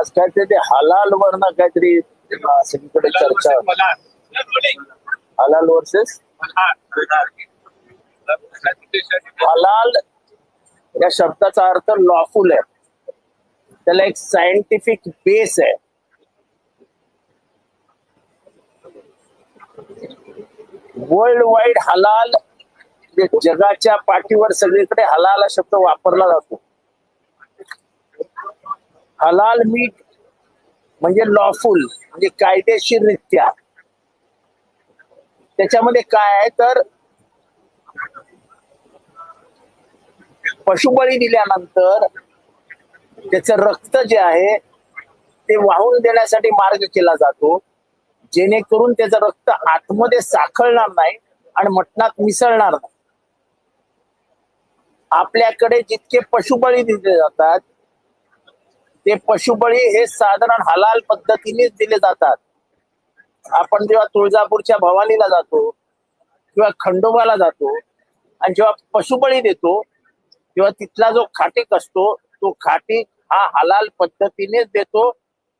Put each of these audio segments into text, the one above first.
आज काहीतरी ते हलाल वर ना काहीतरी सगळीकडे चर्चा. हलाल वर्सेस? हलाल या शब्दाचा अर्थ लॉफुल आहे. त्याला एक सायंटिफिक बेस आहे. वर्ल्ड वाईड हलाल जगाच्या पाठीवर सगळीकडे हलाल हा शब्द वापरला जातो. हलाल मीठ म्हणजे लॉफुल म्हणजे कायदेशीररित्या. त्याच्यामध्ये काय आहे तर पशुबळी दिल्यानंतर त्याचं रक्त जे आहे ते वाहून देण्यासाठी मार्ग केला जातो जेणेकरून त्याचं रक्त आतमध्ये साखळणार नाही आणि मटणात मिसळणार नाही. आपल्याकडे जितके पशुबळी दिले जातात ते पशुबळी हे साधारण हलाल पद्धतीनेच दिले जातात. आपण जेव्हा तुळजापूरच्या भवानीला जातो किंवा खंडोबाला जातो आणि जेव्हा पशुबळी देतो तेव्हा तिथला जो खाटीक असतो तो खाटीक हा हलाल पद्धतीनेच देतो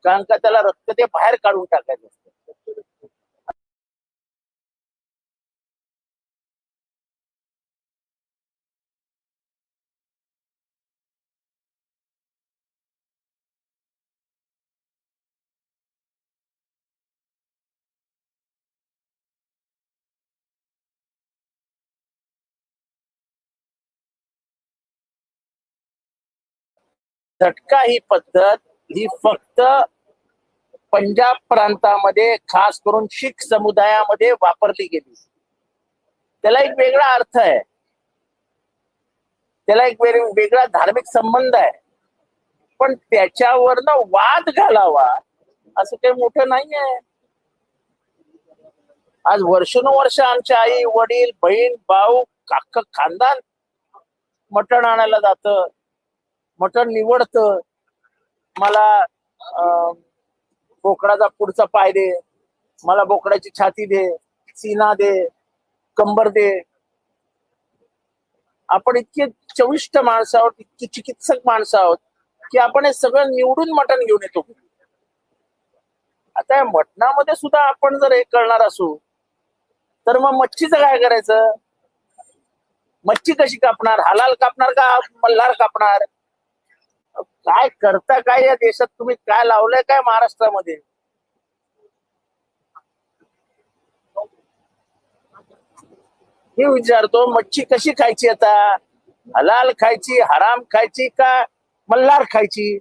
कारण का त्याला रक्त ते बाहेर काढून टाकायचं असतं. झटका ही पद्धत ही फक्त पंजाब प्रांतामध्ये खास करून शीख समुदायामध्ये वापरली गेली. त्याला एक वेगळा अर्थ आहे. त्याला एक वेगळा धार्मिक संबंध आहे. पण त्याच्यावरनं वाद घालावा असं काही मोठं नाही आहे आज वर्षानुवर्ष आमच्या आई वडील बहीण भाऊ काक खानदान मटण आणायला जातं. मटण निवडतं. मला अं, बोकडाचा पुढचा पाय दे. मला बोकडाची छाती दे सीना दे कंबर दे. आपण इतके चविष्ट माणसं आहोत इतकी चिकित्सक माणसं आहोत की आपण हे सगळं निवडून मटण घेऊन येतो. आता या मटणामध्ये सुद्धा आपण जर हे करणार असू तर मग मच्छीचं काय करायचं? मच्छी कशी कापणार? हलाल कापणार का मल्हार कापणार? काय करता काय या देशात? तुम्ही काय लावलंय काय महाराष्ट्रामध्ये? मी विचारतो मच्छी कशी खायची आता? हलाल खायची हराम खायची का मल्हार खायची?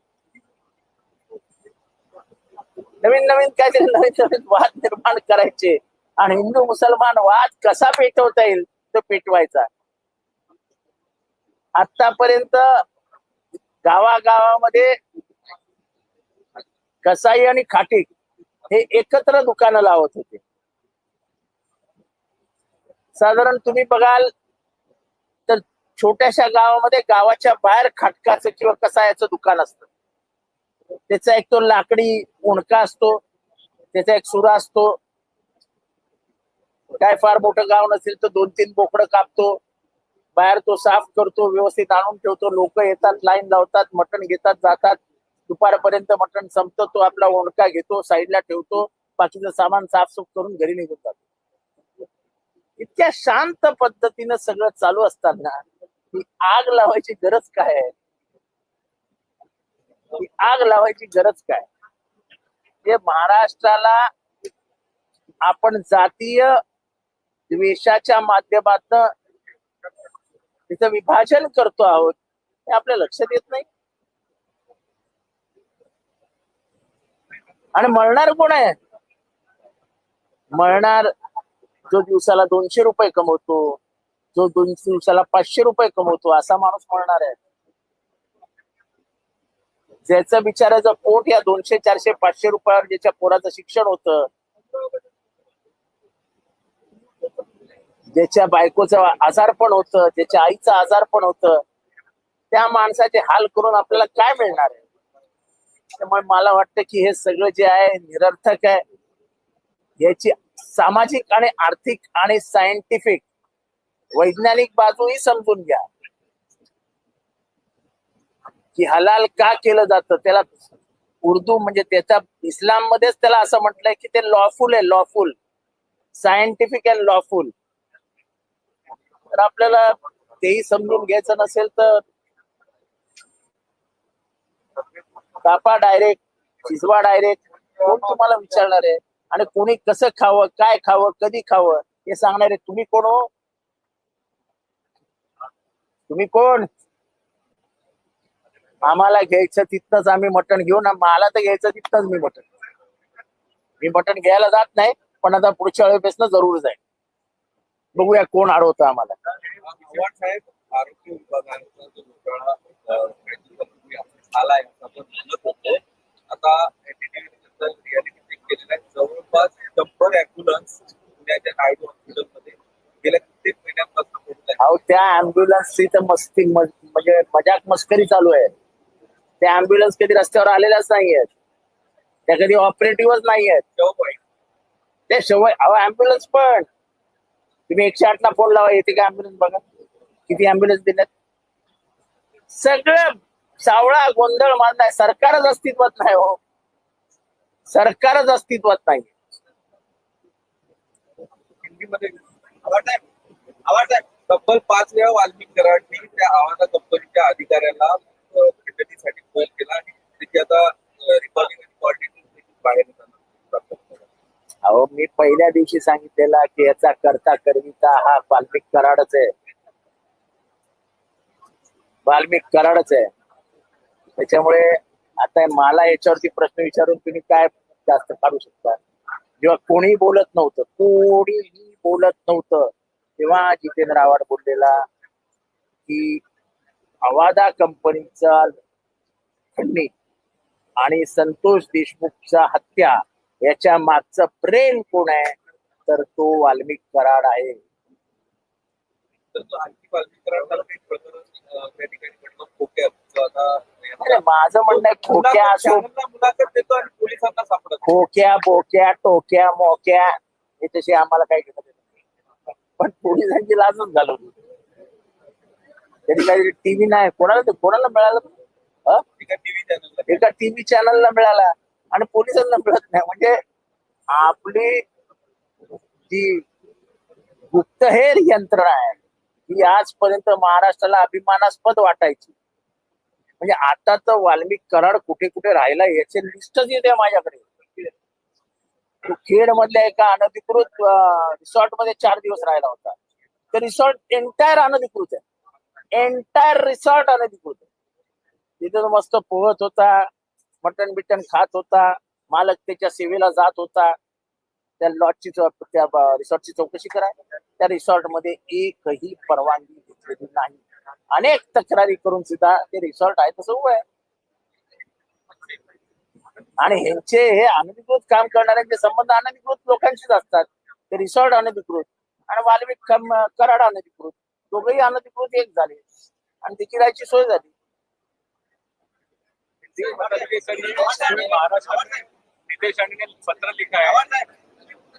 नवीन नवीन काहीतरी नवीन नवीन वाद निर्माण करायचे आणि हिंदू मुसलमान वाद कसा पेटवता येईल तो पेटवायचा. आतापर्यंत गावागावामध्ये कसाई आणि खाटीक हे एकत्र दुकानं लावत होते. साधारण तुम्ही बघाल तर छोट्याशा गावामध्ये गावाच्या बाहेर खाटकाचं किंवा कसायाचं दुकान असतं. त्याचा एक तो लाकडी उणका असतो त्याचा एक सुरा असतो. काय फार मोठं गाव नसेल तर दोन तीन बोकडं कापतो. बाहेर तो साफ करतो व्यवस्थित आणून ठेवतो. लोक येतात लाईन लावतात मटण घेतात जातात. दुपारपर्यंत मटण संपतं तो आपला ओंडका घेतो साईडला ठेवतो. बाकीचं सामान साफसूफ करून घरी निघून जातो. इतक्या शांत पद्धतीनं सगळं चालू असताना ही आग लावायची गरज काय आहे? ही आग लावायची गरज काय? हे महाराष्ट्राला आपण जातीय द्वेषाच्या माध्यमातून तिचं विभाजन करतो आहोत हे आपल्या लक्षात येत नाही. आणि मळणार कोण आहे? मळणार जो दिवसाला दोनशे रुपये कमवतो जो दोन दिवसाला पाचशे रुपये कमवतो असा माणूस मळणार आहे. ज्याचं बिचाराचं पोट या दोनशे चारशे पाचशे रुपयावर ज्याच्या पोराचं शिक्षण होतं ज्याच्या बायकोचं आजार पण होतं ज्याच्या आईचं आजार पण होतं त्या माणसाचे हाल करून आपल्याला काय मिळणार आहे? त्यामुळे मला वाटतं की हे सगळं जे आहे निरर्थक आहे. याची सामाजिक आणि आर्थिक आणि सायंटिफिक वैज्ञानिक बाजूही समजून घ्या. की हलाल का केलं जातं? त्याला उर्दू म्हणजे त्याचा इस्लाम मध्येच त्याला असं म्हटलंय की ते लॉफुल आहे लॉफुल सायंटिफिक अँड लॉफुल तर आपल्याला तेही समजून घ्यायचं नसेल तर कापा डायरेक्ट शिजवा डायरेक्ट कोण तुम्हाला विचारणार आहे? आणि कोणी कसं खावं काय खावं कधी खावं हे सांगणार आहे तुम्ही कोण हो? तुम्ही कोण? आम्हाला घ्यायचं तिथनच आम्ही मटण घेऊ ना मला तर घ्यायचं तिथनच मी मटण. मी मटण घ्यायला जात नाही पण आता पुढच्या वेळेपासून जरूर जाईल बघूया कोण अडवतं आम्हाला. जवळपास शंभर अँब्युलन्स पुण्याच्या नायडू हॉस्पिटलमध्ये गेल्या कित्येक महिन्यांपासून पोहोचत अहो त्या अँब्युलन्सची तर मस्ती म्हणजे मजाक मस्करी चालू आहे. त्या अँब्युलन्स कधी रस्त्यावर आलेल्याच नाही आहेत त्या कधी ऑपरेटिव्हच नाही आहेत आहे ते शेवय अहो अँब्युलन्स पण. तुम्ही एकशे आठ ला फोन लावा येते का अँब्युलन्स बघा. किती अँब्युलन्स दिल्यात सगळं सावळा गोंधळ मांडलाय. सरकारच अस्तित्वात नाही हो. सरकारच अस्तित्वात नाही. आहे. तब्बल पाच वेळा वाल्मिक कराडनी त्या आवाजा कंपनीच्या अधिकाऱ्याला अ, फोन केला आणि त्याची आता रिकॉर्डिंग बाहेर अहो मी पहिल्या दिवशी सांगितलेला की याचा करता करविता हा वाल्मिक कराडच आहे. वाल्मिक कराडच आहे. त्याच्यामुळे आता मला याच्यावरती प्रश्न विचारून तुम्ही काय जास्त काढू शकता? जेव्हा कोणी बोलत नव्हतं कोणीही बोलत नव्हतं तेव्हा जितेंद्र आव्हाड बोललेला की अवादा कंपनीचा खंडणी आणि संतोष देशमुखचा हत्या याच्या मागचं प्रेम कोण आहे? तर तो वाल्मिक कराड आहे. माझं म्हणणं खोक्या असो खोक्या बोक्या टोक्या मोक्या हे तसे आम्हाला काही घेत नाही. पण पोलिसांची लाजच घालवली. तरी काही टीव्ही नाही. कोणाला कोणाला मिळालं? एका टीव्ही चॅनलला मिळाला. आणि पोलिसांना मिळत नाही. म्हणजे आपली जी गुप्तहेर यंत्रणा आहे ही आजपर्यंत महाराष्ट्राला अभिमानास्पद वाटायची. म्हणजे आता तर वाल्मिक कराड कुठे कुठे राहिला याचे लिस्टच येते माझ्याकडे. खेड मधल्या एका अनधिकृत रिसॉर्टमध्ये चार दिवस राहिला होता. तर रिसॉर्ट एंटायर अनधिकृत आहे. एंटायर रिसॉर्ट अनधिकृत आहे. तिथे मस्त पोहत होता. मटण बिटन खात होता. मालक त्याच्या सेवेला जात होता. त्या लॉजची त्या रिसॉर्टची चौकशी करा त्या रिसॉर्टमध्ये एकही परवानगी घेतलेली नाही. अनेक तक्रारी करून सुद्धा ते रिसॉर्ट आहे तसं उभं आहे. आणि ह्यांचे हे अनधिकृत काम करणाऱ्यांचे संबंध अनधिकृत लोकांशीच असतात. ते रिसॉर्ट अनधिकृत आणि वाल्मिक कराड अनधिकृत. दोघही अनधिकृत एक झाले. आणि त्याची राहायची सोय झाली. नितेश निदेशाने ने पत्र लिखा है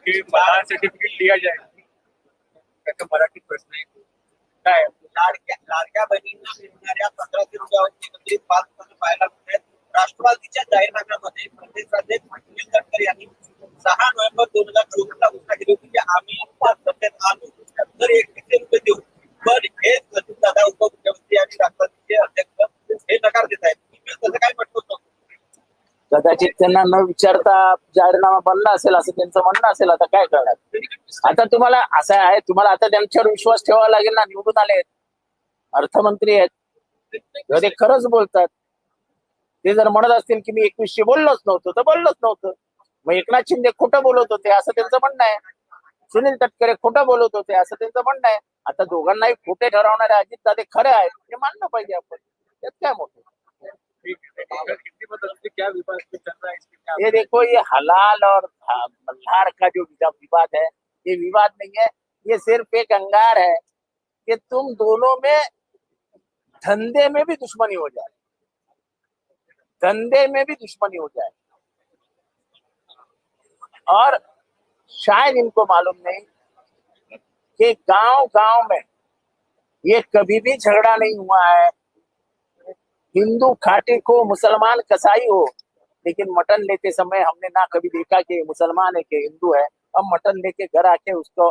कि मदान सर्टिफिकेट लिया जाए त्याचा मराठी प्रश्न आहे काय लाडक्या लाडक्या बहिणींना मिळणाऱ्या पाच पाहायला राष्ट्रवादीच्या जाहीरनाम्यामध्ये प्रदेशाचे नितीन गडकरी यांनी सहा नोव्हेंबर दोन हजार चोवीस ला घोषणा केली होती की आम्ही पाच सत्तेत आलो तर एकतीसशे रुपये देऊ पण हे दादा उपमुख्यमंत्री आणि राष्ट्रवादीचे अध्यक्ष हे नकार देत आहेत. तसं काय कदाचित त्यांना न विचारता जाहीरनामा बनला असेल असं त्यांचं म्हणणं असेल आता काय करणार? आता तुम्हाला असं आहे तुम्हाला आता त्यांच्यावर विश्वास ठेवावा लागेल ना निवडून आले अर्थमंत्री आहेत. ते खरंच बोलतात. ते जर म्हणत असतील की मी एकवीसशे बोललोच नव्हतो तर बोललोच नव्हतं. मग एकनाथ शिंदे खोटं बोलत होते असं त्यांचं म्हणणं आहे. सुनील तटकरे खोटं बोलत होते असं त्यांचं म्हणणं आहे. आता दोघांनाही खोटे ठरवणारे अजित दादे खरे आहेत हे मानलं पाहिजे आपण. त्यात काय मोठं? ये देखो ये हलाल और मल्हार का जो विवाद है ये विवाद नहीं है ये सिर्फ़ एक अंगार है कि तुम दोनों में धंधे में भी दुश्मनी हो जाए। धंधे में भी दुश्मनी हो जाए। और शायद इनको मालूम नहीं कि गाँव गाँव में ये कभी भी झगड़ा नहीं हुआ है हिंदू खाटी को मुसलमान कसाई हो, लेकिन मटन लेते समय हमने ना कभी देखा कि मुसलमान है कि हिंदू है। हम मटन लेके घर आके उसको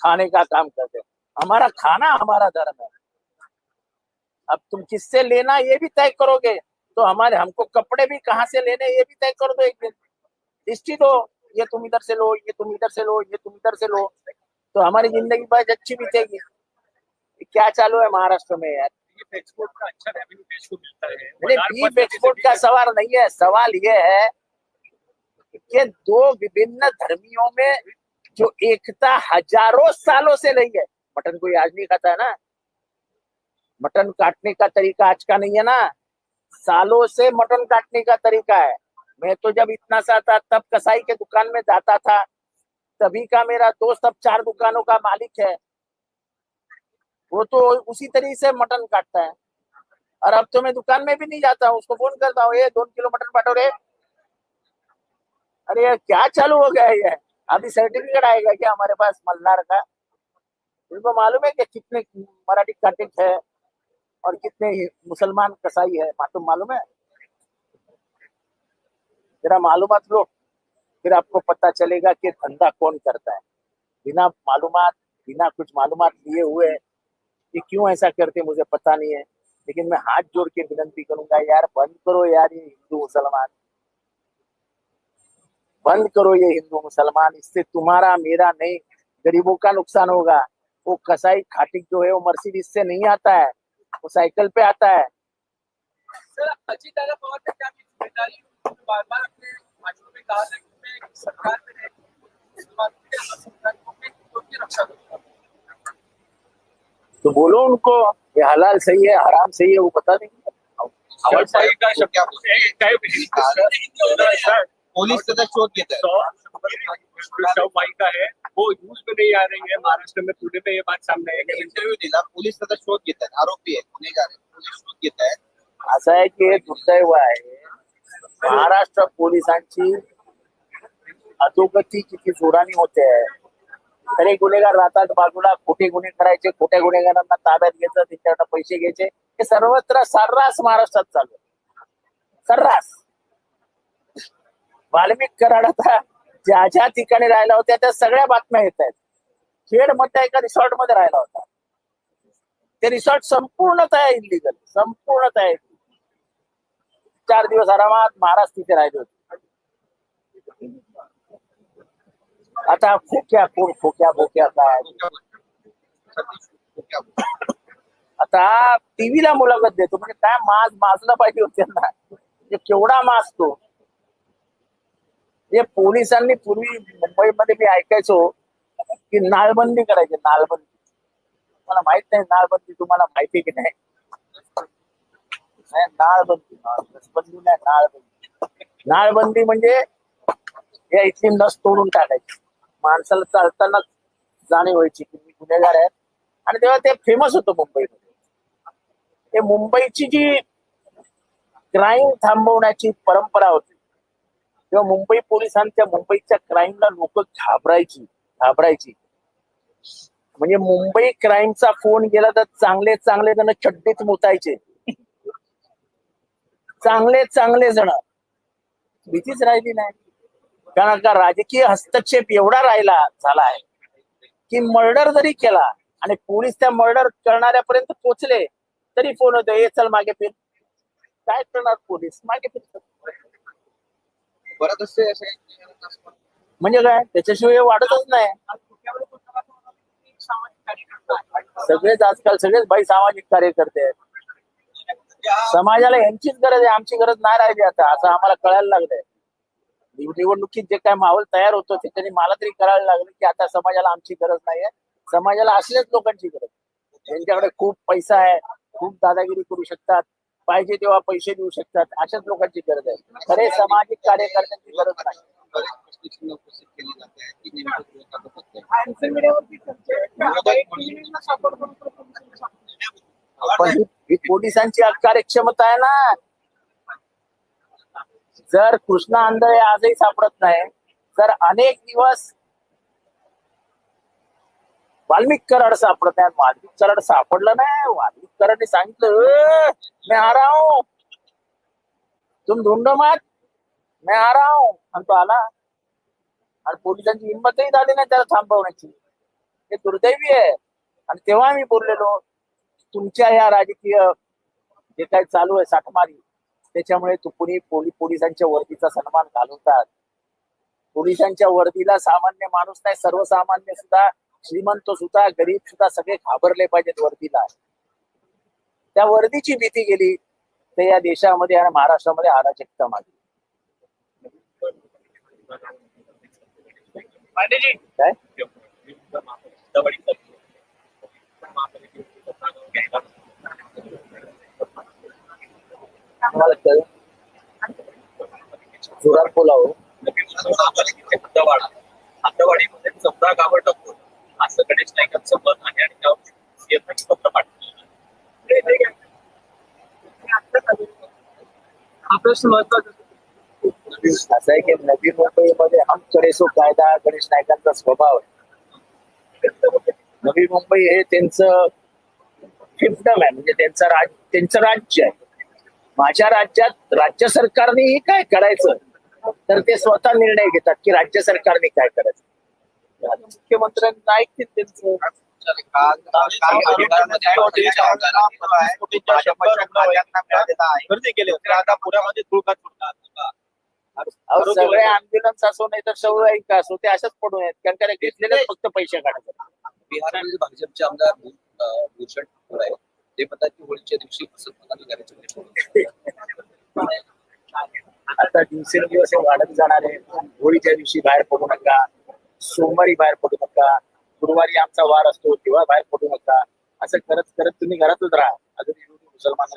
खाने का काम करते हैं। हमारा खाना हमारा धर्म है। अब तुम किससे लेना ये भी तय करोगे। तो हमारे हमको कपड़े भी कहाँ से लेने ये भी तय कर दो एक दिन। ही दो, ये तुम इधर से लो, ये तुम इधर से लो, ये तुम इधर से लो। तो हमारी ज़िंदगी बहुत अच्छी बीतेगी। क्या चालू है महाराष्ट्र में यार? बीफ एक्सपोर्ट का अच्छा रेवेन्यू देश को मिलता है। बीफ एक्सपोर्ट का सवाल नहीं है सवाल ये है कि दो विभिन्न धर्मियों में जो एकता हज़ारों सालों से रही है मटन कोई आज नहीं खाता है ना? मटन काटने का तरीका आज का नहीं है ना? सालों से मटन काटने का तरीका है। मैं तो जब इतना सा था तब कसाई के दुकान में जाता था तभी का मेरा दोस्त अब चार दुकानों का मालिक है। वो तो उसी तरीके से मटन काटता है। और अब तो मैं दुकान में भी नहीं जाता उसको फ़ोन करता हूँ ये दोन किलो मटन पाठो रे। अरे क्या चालू हो गया ये? अभी सर्टिफिकेट आएगा क्या हमारे पास मल्हार का? तुमको मालूम है कि कितने मराठी काटिक है और कितने मुसलमान कसाई है मालूम मालूम है? जरा मालूम लो, फिर आपको पता चलेगा कि धंधा कौन करता है। बिना मालूमात, बिना कुछ मालूमात लिए हुए कि क्यों ऐसा करते मुझे पता नहीं है। लेकिन मैं हाथ जोड़ के विनंती करूँगा, यार, बंद करो यार ये हिंदू मुसलमान। बंद करो ये हिंदू मुसलमान, इससे तुम्हारा, मेरा नहीं, गरीबों का नुकसान होगा। वो कसाई खाटिक जो है, वो मर्सिडीज से नहीं आता है, वो साइकिल पे आता है। सरकार में रह इस बात के सरकार को मैं हिंदुओं की रक्षा करूँगा तो बोलो उनको ये हलाल सही है हराम सही है वो पता सर पोलीस शववाही का है वो न्यूज़ में नहीं आ रही है महाराष्ट्र में पुणे में ये बात सामने आई है। इंटरव्ह्यू दिला पोलीस त्याचा शोध घेत आहेत आरोपी आहेत गुन्हेगार पोलीस शोध घेत आहेत असं आहे की हे दुर्दैव आहे महाराष्ट्र पोलिसांची अधोगती किती जोराने होते आहे खरे गुन्हेगार राहतात बाजूला खोटे गुन्हे करायचे खोट्या गुन्हेगारांना ताब्यात घ्यायचं त्यांच्याकडे पैसे घ्यायचे. हे सर्वत्र सर्रास महाराष्ट्रात चालू सर्रास. वाल्मिक कराड आता ज्या ज्या ठिकाणी राहिला होत्या त्या सगळ्या बातम्या येत आहेत. खेडमध्ये एका रिसॉर्टमध्ये राहिला होता. ते रिसॉर्ट संपूर्णतः इलिगल संपूर्णतः चार दिवस आरामात महाराज तिथे राहिले होते. आता खोक्या कोण खोक्या बोक्या काय आता टीव्हीला मुलाखत देतो. म्हणजे काय माज माजलं पाहिजे होते ना म्हणजे केवढा केवढा माजतो हे म्हणजे पोलिसांनी पूर्वी मुंबईमध्ये मी ऐकायचो की नाळबंदी करायची नाळबंदी मला माहीत नाही नाळबंदी तुम्हाला माहिती की नाही? नाही, नाळबंदी नाळबंदी नाही नाळबंदी नाळबंदी म्हणजे या इथली नस तोडून टाकायची. माणसाला चालताना जाणीव व्हायची की मी गुन्हेगार आहे. आणि तेव्हा ते फेमस होतं मुंबईमध्ये. ते मुंबईची जी क्राईम थांबवण्याची परंपरा होती तेव्हा मुंबई पोलिसांच्या मुंबईच्या क्राईमला लोक घाबरायची घाबरायची. म्हणजे मुंबई क्राईमचा फोन गेला तर चांगले चांगले जण चड्डीत मुतायचे. चांगले चांगले जण. भीतीच राहिली नाही. कारण का राजकीय हस्तक्षेप एवढा राहिला झाला आहे की मर्डर जरी केला आणि पोलीस त्या मर्डर करणाऱ्यापर्यंत पोहोचले तरी फोन होतो हे चल मागे फिर. काय करणार पोलीस? मागे असे म्हणजे काय? त्याच्याशिवाय वाढतच नाही. सगळेच आजकाल सगळेच बाई सामाजिक कार्यकर्ते आहेत. समाजाला यांचीच गरज आहे आमची गरज नाही राहिली आता असं आम्हाला कळायला लागलंय. निवडणुकीत जे काय माहोल तयार होतो त्याच्याने मला तरी कळायला लागलं की आता समाजाला आमची गरज नाहीये. समाजाला असल्याच लोकांची गरज आहे. ज्यांच्याकडे खूप पैसा आहे खूप दादागिरी करू शकतात पाहिजे तेव्हा पैसे देऊ शकतात अशाच लोकांची गरज आहे. खरे सामाजिक कार्यकर्त्यांची गरज नाही. पण ही पोलिसांची कार्यक्षमता आहे ना. जर कृष्णा आंधळे आजही सापडत नाही तर अनेक दिवस वाल्मिक कराड सापडत नाही वाल्मिक कराड सापडलं नाही वाल्मिक कराडने सांगितलं मी मैं तुम ढूंढो मत. मैं आणि तो आला. आणि पोलिसांची हिंमतही झाली नाही त्याला थांबवण्याची. हे दुर्दैवी आहे. आणि तेव्हा मी बोललेलो तुमच्या ह्या राजकीय जे काही चालू आहे साठमारी त्याच्यामुळे तू कुणी पोली पोलिसांच्या वर्दीचा सन्मान घालवतात पोलिसांच्या वर्दीला सामान्य माणूस नाही सर्वसामान्य सुद्धा श्रीमंत सुद्धा गरीब सुद्धा सगळे घाबरले पाहिजेत वर्दीला. त्या वर्दीची भीती गेली तर या देशामध्ये आणि महाराष्ट्रामध्ये अराजकता मागली काय? तुम्हाला जोरात बोलाव. चौदा गावं टाकून असं गणेश नाईकांचं मत आहे आणि त्यावर CM साठी पत्र पाठवलं. हा प्रश्न महत्त्वाचा असं आहे की नवी मुंबईमध्ये हम करेसो कायदा गणेश नायकांचा स्वभाव आहे. नवी मुंबई हे त्यांचं फिफ्टम आहे. म्हणजे त्यांचं राज त्यांचं राज्य आहे. माझ्या राज्यात राज्य सरकारनेही काय करायचं? तर ते स्वतः निर्णय घेतात की राज्य सरकारने काय करायचं. आणि मुख्यमंत्र्यांना ऐकतील त्यांचं. सगळे अँब्युलन्स असो नाही तर सगळं का असो ते अशाच पडून आहेत. कारण का घेतलेले फक्त पैसे काढायचे. बिहारमध्ये भाजपचे आमदार भूषण ठाकूर आहे ते म्हणतात की होळीच्या दिवशी फसवणूक करायची आता दिवसेंदिवस वाढत जाणार आहे. होळीच्या दिवशी बाहेर पडू नका. सोमवारी बाहेर पडू नका. गुरुवारी आमचा वार असतो तेव्हा बाहेर पडू नका. असं करत करत तुम्ही घरातच राहा. अजून मुसलमान